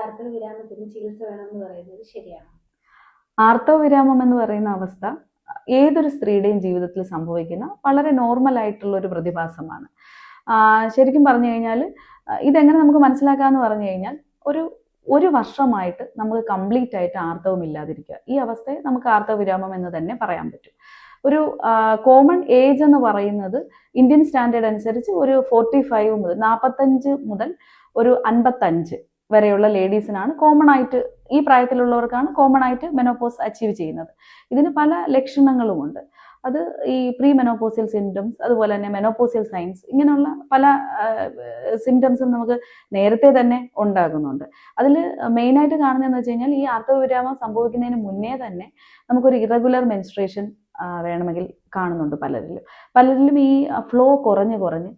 ആർത്തവ ശരിയാണ്? ആർത്തവവിരാമം എന്ന് പറയുന്ന അവസ്ഥ ഏതൊരു സ്ത്രീയുടെയും ജീവിതത്തിൽ സംഭവിക്കുന്ന വളരെ നോർമൽ ആയിട്ടുള്ള ഒരു പ്രതിഭാസമാണ്. ശരിക്കും പറഞ്ഞു കഴിഞ്ഞാൽ ഇതെങ്ങനെ നമുക്ക് മനസ്സിലാക്കാമെന്ന് പറഞ്ഞു കഴിഞ്ഞാൽ ഒരു ഒരു വർഷമായിട്ട് നമുക്ക് കംപ്ലീറ്റ് ആയിട്ട് ആർത്തവം ഇല്ലാതിരിക്കുക. ഈ അവസ്ഥയെ നമുക്ക് ആർത്തവ വിരാമം എന്ന് തന്നെ പറയാൻ പറ്റും. ഒരു കോമൺ ഏജ് എന്ന് പറയുന്നത് ഇന്ത്യൻ സ്റ്റാൻഡേർഡ് അനുസരിച്ച് ഒരു ഫോർട്ടി ഫൈവ് മുതൽ നാൽപ്പത്തഞ്ച് മുതൽ ഒരു അൻപത്തഞ്ച് വരെയുള്ള ലേഡീസിനാണ് കോമൺ ആയിട്ട് ഈ പ്രായത്തിലുള്ളവർക്കാണ് കോമൺ ആയിട്ട് മെനോപോസ് അച്ചീവ് ചെയ്യുന്നത്. ഇതിന് പല ലക്ഷണങ്ങളുമുണ്ട്. അത് ഈ പ്രീ മെനോപോസിയൽ സിംറ്റംസ് അതുപോലെ തന്നെ മെനോപോസിയൽ സൈൻസ് ഇങ്ങനെയുള്ള പല സിംറ്റംസും നമുക്ക് നേരത്തെ തന്നെ ഉണ്ടാകുന്നുണ്ട്. അതിൽ മെയിനായിട്ട് കാണുന്നതെന്ന് വെച്ച് കഴിഞ്ഞാൽ ഈ ആർത്തവവിരാമം സംഭവിക്കുന്നതിന് മുന്നേ തന്നെ നമുക്കൊരു ഇറഗുലർ മെൻസ്ട്രേഷൻ വേണമെങ്കിൽ കാണുന്നുണ്ട് പലരിലും. പലരിലും ഈ ഫ്ലോ കുറഞ്ഞ് കുറഞ്ഞ്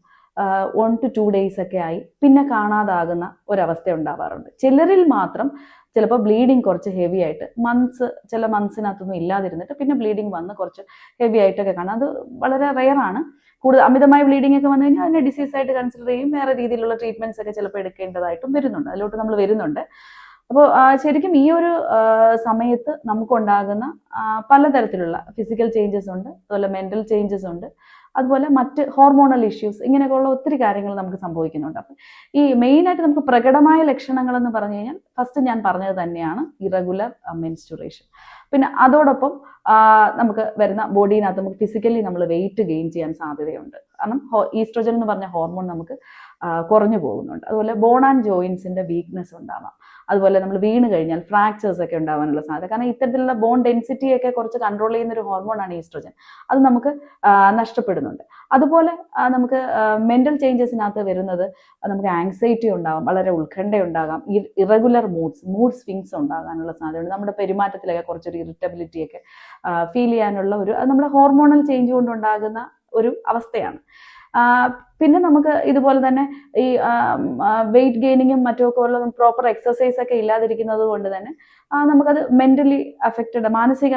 വൺ ടു ടു ഡേയ്സ് ഒക്കെ ആയി. പിന്നെ കാണാതാകുന്ന ഒരവസ്ഥ ഉണ്ടാവാറുണ്ട്. ചിലരിൽ മാത്രം ചിലപ്പോൾ ബ്ലീഡിങ് കുറച്ച് ഹെവി ആയിട്ട് മന്ത്സ് ചില മന്ത്സിനകത്തൊന്നും ഇല്ലാതിരുന്നിട്ട് പിന്നെ ബ്ലീഡിങ് വന്ന് കുറച്ച് ഹെവി ആയിട്ടൊക്കെ കാണാം. അത് വളരെ റെയർ ആണ്. കൂടുതൽ അമിതമായ ബ്ലീഡിംഗ് ഒക്കെ വന്നു കഴിഞ്ഞാൽ അതിനെ ഡിസീസ് ആയിട്ട് കൺസിഡർ ചെയ്യും. വേറെ രീതിയിലുള്ള ട്രീറ്റ്മെന്റ്സ് ഒക്കെ ചിലപ്പോൾ എടുക്കേണ്ടതായിട്ടും വരുന്നുണ്ട്. അതിലോട്ട് നമ്മൾ വരുന്നുണ്ട്. അപ്പോൾ ശരിക്കും ഈ ഒരു സമയത്ത് നമുക്കുണ്ടാകുന്ന പലതരത്തിലുള്ള ഫിസിക്കൽ ചേഞ്ചസ് ഉണ്ട് അതുപോലെ മെന്റൽ ചേഞ്ചസ് ഉണ്ട് അതുപോലെ മറ്റ് ഹോർമോണൽ ഇഷ്യൂസ് ഇങ്ങനെയൊക്കെയുള്ള ഒത്തിരി കാര്യങ്ങൾ നമുക്ക് സംഭവിക്കുന്നുണ്ട്. അപ്പം ഈ മെയിനായിട്ട് നമുക്ക് പ്രകടമായ ലക്ഷണങ്ങൾ എന്ന് പറഞ്ഞു കഴിഞ്ഞാൽ ഫസ്റ്റ് ഞാൻ പറഞ്ഞത് തന്നെയാണ് ഇറഗുലർ മെൻസ്റ്റുറേഷൻ പിന്നെ അതോടൊപ്പം നമുക്ക് വരുന്ന ബോഡിനകത്ത് നമുക്ക് ഫിസിക്കലി നമ്മൾ വെയിറ്റ് ഗെയിൻ ചെയ്യാൻ സാധ്യതയുണ്ട്. കാരണം ഈസ്ട്രോജൻ എന്ന് പറഞ്ഞ ഹോർമോൺ നമുക്ക് കുറഞ്ഞു പോകുന്നുണ്ട്. അതുപോലെ ബോൺ ആൻഡ് ജോയിൻസിന്റെ വീക്ക്നെസ് ഉണ്ടാവാം. അതുപോലെ നമ്മൾ വീണ് കഴിഞ്ഞാൽ ഫ്രാക്ചേഴ്സ് ഒക്കെ ഉണ്ടാവാനുള്ള സാധ്യത. കാരണം ഇത്തരത്തിലുള്ള ബോൺ ഡെൻസിറ്റി ഒക്കെ കുറച്ച് കൺട്രോൾ ചെയ്യുന്ന ഒരു ഹോർമോണാണ് ഈസ്ട്രോജൻ അത് നമുക്ക് നഷ്ടപ്പെടുന്നുണ്ട്. അതുപോലെ നമുക്ക് മെന്റൽ ചേഞ്ചസിനകത്ത് വരുന്നത് നമുക്ക് ആങ്സൈറ്റി ഉണ്ടാകും വളരെ ഉത്കണ്ഠ ഉണ്ടാകാം ഇറഗുലർ മൂഡ്സ് മൂഡ് സ്വിങ്സ് ഉണ്ടാകാനുള്ള സാധ്യതയുണ്ട്. നമ്മുടെ പെരുമാറ്റത്തിലൊക്കെ കുറച്ചൊരു ഇറിറ്റബിലിറ്റി ഒക്കെ ഫീൽ ചെയ്യാനുള്ള ഒരു നമ്മുടെ ഹോർമോണൽ ചേഞ്ച് കൊണ്ടുണ്ടാകുന്ന ഒരു അവസ്ഥയാണ്. പിന്നെ നമുക്ക് ഇതുപോലെ തന്നെ ഈ വെയിറ്റ് ഗെയിനിങ്ങും മറ്റുമൊക്കെ ഉള്ള പ്രോപ്പർ എക്സസൈസ് ഒക്കെ ഇല്ലാതിരിക്കുന്നത് കൊണ്ട് തന്നെ നമുക്കത് മെന്റലി അഫക്റ്റഡ് മാനസിക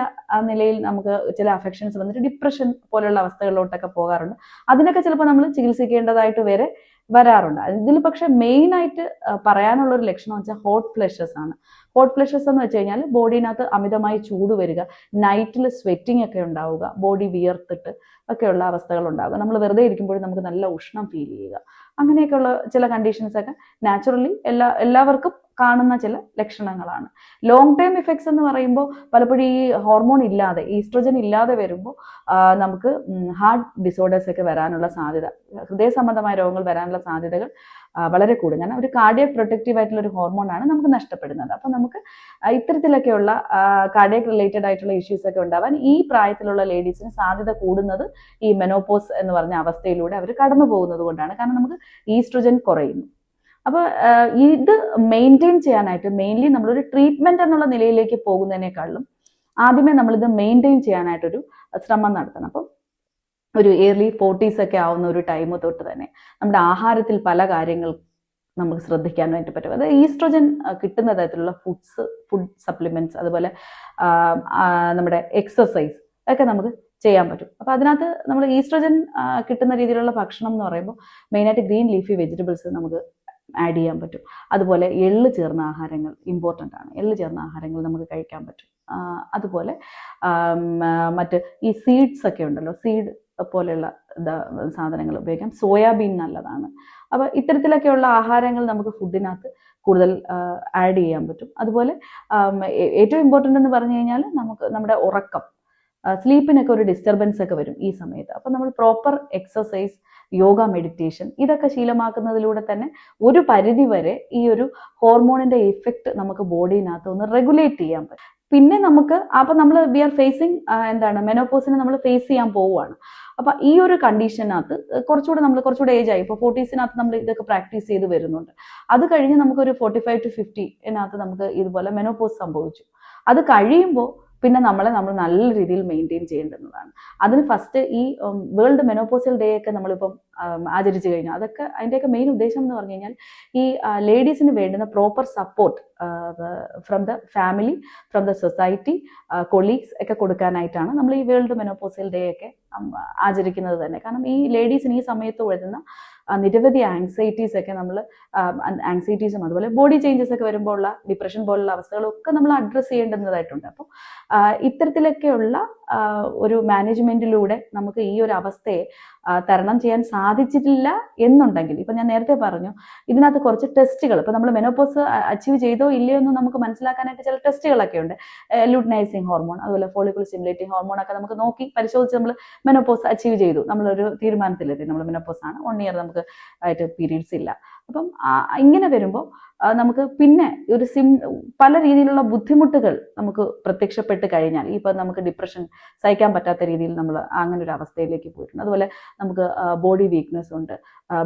നിലയിൽ നമുക്ക് ചില അഫെക്ഷൻസ് വന്നിട്ട് ഡിപ്രഷൻ പോലുള്ള അവസ്ഥകളിലോട്ടൊക്കെ പോകാറുണ്ട്. അതിനൊക്കെ ചിലപ്പോൾ നമ്മൾ ചികിത്സിക്കേണ്ടതായിട്ട് വരെ വരാറുണ്ട്. ഇതിൽ പക്ഷെ മെയിൻ ആയിട്ട് പറയാനുള്ള ഒരു ലക്ഷണം വെച്ചാൽ ഹോട്ട് ഫ്ലഷസ് ആണ്. ഹോട്ട് ഫ്ലഷസ് എന്ന് വെച്ച് കഴിഞ്ഞാൽ ബോഡിനകത്ത് അമിതമായി ചൂട് വരിക നൈറ്റിൽ സ്വെറ്റിംഗ് ഒക്കെ ഉണ്ടാവുക ബോഡി വിയർത്തിട്ട് ഒക്കെയുള്ള അവസ്ഥകൾ ഉണ്ടാവുക. നമ്മൾ വെറുതെ ഇരിക്കുമ്പോഴും നമുക്ക് നല്ല ഉഷ്ണം ഫീൽ ചെയ്യുക. അങ്ങനെയൊക്കെയുള്ള ചില കണ്ടീഷൻസ് ഒക്കെ നാച്ചുറലി എല്ലാ എല്ലാവർക്കും കാണുന്ന ചില ലക്ഷണങ്ങളാണ്. ലോങ് ടൈം ഇഫക്ട്സ് എന്ന് പറയുമ്പോൾ പലപ്പോഴും ഈ ഹോർമോൺ ഇല്ലാതെ ഈസ്ട്രോജൻ ഇല്ലാതെ വരുമ്പോൾ നമുക്ക് ഹാർട്ട് ഡിസോർഡേഴ്സ് ഒക്കെ വരാനുള്ള സാധ്യത ഹൃദയ സംബന്ധമായ രോഗങ്ങൾ വരാനുള്ള സാധ്യതകൾ വളരെ കൂടും. കാരണം ഒരു കാർഡിയക് പ്രൊട്ടക്റ്റീവ് ആയിട്ടുള്ള ഒരു ഹോർമോണാണ് നമുക്ക് നഷ്ടപ്പെടുന്നത്. അപ്പോൾ നമുക്ക് ഇത്തരത്തിലൊക്കെയുള്ള കാർഡിയക് റിലേറ്റഡ് ആയിട്ടുള്ള ഇഷ്യൂസ് ഒക്കെ ഉണ്ടാവാൻ ഈ പ്രായത്തിലുള്ള ലേഡീസിന് സാധ്യത കൂടുന്നത് ഈ മെനോപോസ് എന്ന് പറഞ്ഞ അവസ്ഥയിലൂടെ അവർ കടന്നു പോകുന്നത് കൊണ്ടാണ്. കാരണം നമുക്ക് ഈസ്ട്രോജൻ കുറയുന്നു. അപ്പോൾ ഇത് മെയിന്റെയിൻ ചെയ്യാനായിട്ട് മെയിൻലി നമ്മളൊരു ട്രീറ്റ്മെന്റ് എന്നുള്ള നിലയിലേക്ക് പോകുന്നതിനേക്കാളും ആദ്യമേ നമ്മളിത് മെയിന്റെയിൻ ചെയ്യാനായിട്ടൊരു ശ്രമം നടത്തണം. അപ്പം ഒരു ഇയർലി ഫോർട്ടീസ് ഒക്കെ ആവുന്ന ഒരു ടൈം തൊട്ട് തന്നെ നമ്മുടെ ആഹാരത്തിൽ പല കാര്യങ്ങൾ നമുക്ക് ശ്രദ്ധിക്കാൻ വേണ്ടി പറ്റും. അതായത് ഈസ്ട്രോജൻ കിട്ടുന്ന തരത്തിലുള്ള ഫുഡ്സ് ഫുഡ് സപ്ലിമെന്റ്സ് അതുപോലെ നമ്മുടെ എക്സസൈസ് ഒക്കെ നമുക്ക് ചെയ്യാൻ പറ്റും. അപ്പോൾ അതിനകത്ത് നമ്മൾ ഈസ്ട്രോജൻ കിട്ടുന്ന രീതിയിലുള്ള ഭക്ഷണം എന്ന് പറയുമ്പോൾ മെയിനായിട്ട് ഗ്രീൻ ലീഫി വെജിറ്റബിൾസ് നമുക്ക് ആഡ് ചെയ്യാൻ പറ്റും. അതുപോലെ എള്ള് ചേർന്ന ആഹാരങ്ങൾ ഇമ്പോർട്ടന്റ് ആണ്. എള്ള് ചേർന്ന ആഹാരങ്ങൾ നമുക്ക് കഴിക്കാൻ പറ്റും. അതുപോലെ മറ്റ് ഈ സീഡ്സ് ഒക്കെ ഉണ്ടല്ലോ സീഡ് പോലെയുള്ള സാധനങ്ങൾ ഉപയോഗിക്കാം. സോയാബീൻ നല്ലതാണ്. അപ്പോൾ ഇത്തരത്തിലൊക്കെയുള്ള ആഹാരങ്ങൾ നമുക്ക് ഫുഡിനകത്ത് കൂടുതൽ ആഡ് ചെയ്യാൻ പറ്റും. അതുപോലെ ഏറ്റവും ഇമ്പോർട്ടന്റ് എന്ന് പറഞ്ഞു കഴിഞ്ഞാൽ നമുക്ക് നമ്മുടെ ഉറക്കം. സ്ലീപ്പിനൊക്കെ ഒരു ഡിസ്റ്റർബൻസ് ഒക്കെ വരും ഈ സമയത്ത്. അപ്പം നമ്മൾ പ്രോപ്പർ എക്സസൈസ് യോഗ മെഡിറ്റേഷൻ ഇതൊക്കെ ശീലമാക്കുന്നതിലൂടെ തന്നെ ഒരു പരിധി വരെ ഈ ഒരു ഹോർമോണിന്റെ ഇഫക്റ്റ് നമുക്ക് ബോഡിനകത്ത് ഒന്ന് റെഗുലേറ്റ് ചെയ്യാൻ പറ്റും. പിന്നെ നമുക്ക് അപ്പൊ നമ്മൾ വി ആർ ഫേസിങ് എന്താണ് മെനോപോസിനെ നമ്മൾ ഫേസ് ചെയ്യാൻ പോവുകയാണ്. അപ്പൊ ഈ ഒരു കണ്ടീഷനകത്ത് കുറച്ചുകൂടെ നമ്മൾ കുറച്ചുകൂടെ ഏജ് ആയി. ഇപ്പോൾ ഫോർട്ടീസിനകത്ത് നമ്മൾ ഇതൊക്കെ പ്രാക്ടീസ് ചെയ്ത് വരുന്നുണ്ട്. അത് കഴിഞ്ഞ് നമുക്ക് ഒരു ഫോർട്ടി ഫൈവ് ടു ഫിഫ്റ്റിനകത്ത് നമുക്ക് ഇതുപോലെ മെനോപോസ് സംഭവിച്ചു. അത് കഴിയുമ്പോൾ പിന്നെ നമ്മളെ നമ്മൾ നല്ല രീതിയിൽ മെയിന്റെയിൻ ചെയ്യേണ്ടുന്നതാണ്. അതിന് ഫസ്റ്റ് ഈ വേൾഡ് മെനോപോസൽ ഡേ ഒക്കെ നമ്മളിപ്പം ആചരിച്ചു കഴിഞ്ഞു. അതൊക്കെ അതിന്റെയൊക്കെ മെയിൻ ഉദ്ദേശം എന്ന് പറഞ്ഞു കഴിഞ്ഞാൽ ഈ ലേഡീസിന് വേണ്ടുന്ന proper support from the family from the society colleagues ഒക്കെ കൊടുക്കാനായിട്ടാണ് നമ്മൾ ഈ വേൾഡ് മെനോപോസൽ ഡേ ഒക്കെ ആചരിക്കുന്നത് തന്നെ. കാരണം ഈ ലേഡീസിന് ഈ സമയത്ത് വരുന്ന നിരവധി ആങ്സൈറ്റീസ് ഒക്കെ നമ്മൾ ആങ്സൈറ്റീസും അതുപോലെ ബോഡി ചേഞ്ചസ് ഒക്കെ വരുമ്പോൾ ഉള്ള ഡിപ്രഷൻ പോലുള്ള അവസ്ഥകളൊക്കെ നമ്മൾ അഡ്രസ്സ് ചെയ്യേണ്ടുന്നതായിട്ടുണ്ട്. അപ്പോൾ ഇത്തരത്തിലൊക്കെയുള്ള ഒരു മാനേജ്മെന്റിലൂടെ നമുക്ക് ഈ ഒരു അവസ്ഥയെ തരണം ചെയ്യാൻ സാധിച്ചിട്ടില്ല എന്നുണ്ടെങ്കിൽ. ഇപ്പൊ ഞാൻ നേരത്തെ പറഞ്ഞു ഇതിനകത്ത് കുറച്ച് ടെസ്റ്റുകൾ. ഇപ്പൊ നമ്മൾ മെനോപോസ് അച്ചീവ് ചെയ്തോ ഇല്ലയോ എന്ന് നമുക്ക് മനസ്സിലാക്കാനായിട്ട് ചില ടെസ്റ്റുകളൊക്കെ ഉണ്ട്. ലൂട്നൈസിങ് ഹോർമോൺ അതുപോലെ ഫോളിക്കുൾ സിമുലേറ്റിംഗ് ഹോർമോൺ ഒക്കെ നമുക്ക് നോക്കി പരിശോധിച്ച് നമ്മൾ മെനോപോസ് അച്ചീവ് ചെയ്തു. നമ്മളൊരു തീരുമാനത്തിലെത്തി. നമ്മൾ മെനോപോസ് ആണ്. വൺ ഇയർ നമുക്ക് ആയിട്ട് പീരീഡ്സ് ഇല്ല. അപ്പം ഇങ്ങനെ വരുമ്പോൾ നമുക്ക് പിന്നെ ഒരു സിം പല രീതിയിലുള്ള ബുദ്ധിമുട്ടുകൾ നമുക്ക് പ്രത്യക്ഷപ്പെട്ട് കഴിഞ്ഞാൽ ഇപ്പം നമുക്ക് ഡിപ്രഷൻ സഹിക്കാൻ പറ്റാത്ത രീതിയിൽ നമ്മൾ അങ്ങനെ ഒരു അവസ്ഥയിലേക്ക് പോയിട്ടുണ്ട്. അതുപോലെ നമുക്ക് ബോഡി വീക്ക്നെസ് ഉണ്ട്.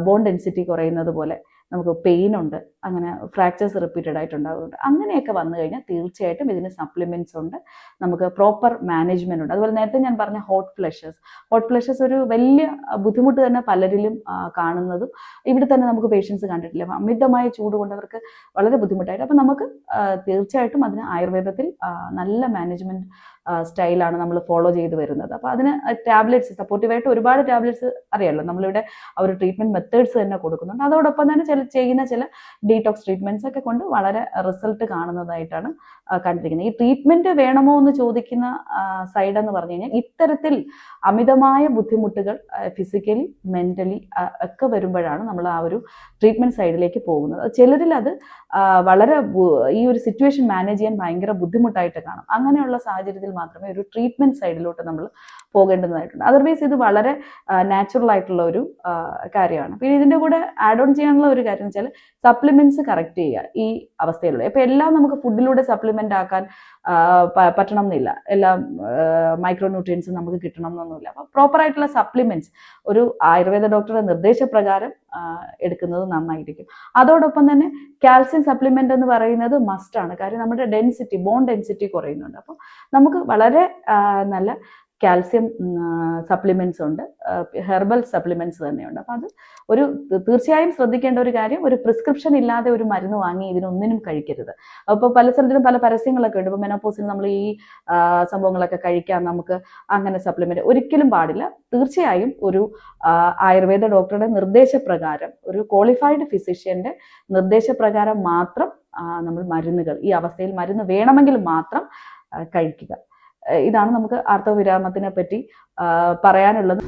ബോൺ ഡെൻസിറ്റി കുറയുന്നത് പോലെ. നമുക്ക് പെയിൻ ഉണ്ട് അങ്ങനെ ഫ്രാക്ചേഴ്സ് റിപ്പീറ്റഡ് ആയിട്ടുണ്ടാകുന്നുണ്ട് അങ്ങനെയൊക്കെ വന്നു കഴിഞ്ഞാൽ തീർച്ചയായിട്ടും ഇതിന് സപ്ലിമെന്റ്സ് ഉണ്ട് നമുക്ക് പ്രോപ്പർ മാനേജ്മെന്റ് ഉണ്ട്. അതുപോലെ നേരത്തെ ഞാൻ പറഞ്ഞ ഹോട്ട് ഫ്ലഷസ് ഹോട്ട് ഫ്ലഷസ് ഒരു വലിയ ബുദ്ധിമുട്ട് തന്നെ പലരിലും കാണുന്നതും ഇവിടെ തന്നെ നമുക്ക് പേഷ്യൻസ് കണ്ടിട്ടില്ല. അമിതമായ ചൂട് കൊണ്ടവർക്ക് വളരെ ബുദ്ധിമുട്ടായിട്ട്. അപ്പം നമുക്ക് തീർച്ചയായിട്ടും അതിന് ആയുർവേദത്തിൽ നല്ല മാനേജ്മെന്റ് സ്റ്റൈലാണ് നമ്മൾ ഫോളോ ചെയ്ത് വരുന്നത്. അപ്പോൾ അതിന് ടാബ്ലറ്റ്സ് സപ്പോർട്ടീവായിട്ട് ഒരുപാട് ടാബ്ലറ്റ്സ് അറിയാമല്ലോ നമ്മളിവിടെ ആ ഒരു ട്രീറ്റ്മെന്റ് മെത്തേഡ്സ് തന്നെ കൊടുക്കുന്നുണ്ട്. അതോടൊപ്പം തന്നെ ചില ചെയ്യുന്ന ചില ഡീടോക്സ് ട്രീറ്റ്മെന്റ്സ് ഒക്കെ കൊണ്ട് വളരെ റിസൾട്ട് കാണുന്നതായിട്ടാണ് കണ്ടിരിക്കുന്നത്. ഈ ട്രീറ്റ്മെന്റ് വേണമോ എന്ന് ചോദിക്കുന്ന സൈഡ് എന്ന് പറഞ്ഞു കഴിഞ്ഞാൽ ഇത്തരത്തിൽ അമിതമായ ബുദ്ധിമുട്ടുകൾ ഫിസിക്കലി മെന്റലി ഒക്കെ വരുമ്പോഴാണ് നമ്മൾ ആ ഒരു ട്രീറ്റ്മെന്റ് സൈഡിലേക്ക് പോകുന്നത്. ചിലരിൽ അത് വളരെ ഈ ഒരു സിറ്റുവേഷൻ മാനേജ് ചെയ്യാൻ ഭയങ്കര ബുദ്ധിമുട്ടായിട്ട് കാണും. അങ്ങനെയുള്ള സാഹചര്യത്തിൽ മാത്രമേ ഒരു ട്രീറ്റ്മെന്റ് സൈഡിലോട്ട് നമ്മൾ പോകേണ്ടതായിട്ടുണ്ട്. അതർവൈസ് ഇത് വളരെ നാച്ചുറൽ ആയിട്ടുള്ള ഒരു കാര്യമാണ്. പിന്നെ ഇതിന്റെ കൂടെ ആഡ് ഓൺ ചെയ്യാനുള്ള ഒരു കാര്യം വെച്ചാൽ സപ്ലിമെന്റ്സ് കറക്റ്റ് ചെയ്യുക ഈ അവസ്ഥയിലുള്ള. ഇപ്പൊ എല്ലാം നമുക്ക് ഫുഡിലൂടെ സപ്ലിമെന്റ് ആക്കാൻ പറ്റണം എന്നില്ല എല്ലാം മൈക്രോ ന്യൂട്രിയൻസും നമുക്ക് കിട്ടണം എന്നൊന്നുമില്ല അപ്പൊ പ്രോപ്പർ ആയിട്ടുള്ള സപ്ലിമെന്റ്സ് ഒരു ആയുർവേദ ഡോക്ടറുടെ നിർദ്ദേശപ്രകാരം എടുക്കുന്നത് നന്നായിരിക്കും. അതോടൊപ്പം തന്നെ കാൽസ്യം സപ്ലിമെന്റ് എന്ന് പറയുന്നത് മസ്റ്റാണ് കാര്യം നമ്മുടെ ഡെൻസിറ്റി ബോൺ ഡെൻസിറ്റി കുറയുന്നുണ്ട്. അപ്പോൾ നമുക്ക് വളരെ നല്ല കാൽസ്യം സപ്ലിമെന്റ്സ് ഉണ്ട്. ഹെർബൽ സപ്ലിമെന്റ്സ് തന്നെയുണ്ട്. അപ്പം അത് ഒരു തീർച്ചയായും ശ്രദ്ധിക്കേണ്ട ഒരു കാര്യം ഒരു പ്രിസ്ക്രിപ്ഷൻ ഇല്ലാതെ ഒരു മരുന്ന് വാങ്ങി ഇതിനൊന്നിനും കഴിക്കരുത്. അപ്പോൾ പല സ്ഥലത്തിലും പല പരസ്യങ്ങളൊക്കെ ഉണ്ട്. ഇപ്പോൾ മെനോപോസിൽ നമ്മൾ ഈ സംഭവങ്ങളൊക്കെ കഴിക്കാം നമുക്ക് അങ്ങനെ സപ്ലിമെന്റ് ഒരിക്കലും പാടില്ല. തീർച്ചയായും ഒരു ആയുർവേദ ഡോക്ടറുടെ നിർദ്ദേശപ്രകാരം ഒരു ക്വാളിഫൈഡ് ഫിസിഷ്യന്റെ നിർദ്ദേശപ്രകാരം മാത്രം നമ്മൾ മരുന്നുകൾ ഈ അവസ്ഥയിൽ മരുന്ന് വേണമെങ്കിൽ മാത്രം കഴിക്കുക. ഇതാണ് നമുക്ക് ആർത്തവ വിരാമത്തിനെ പറ്റി പറയാനുള്ളത്.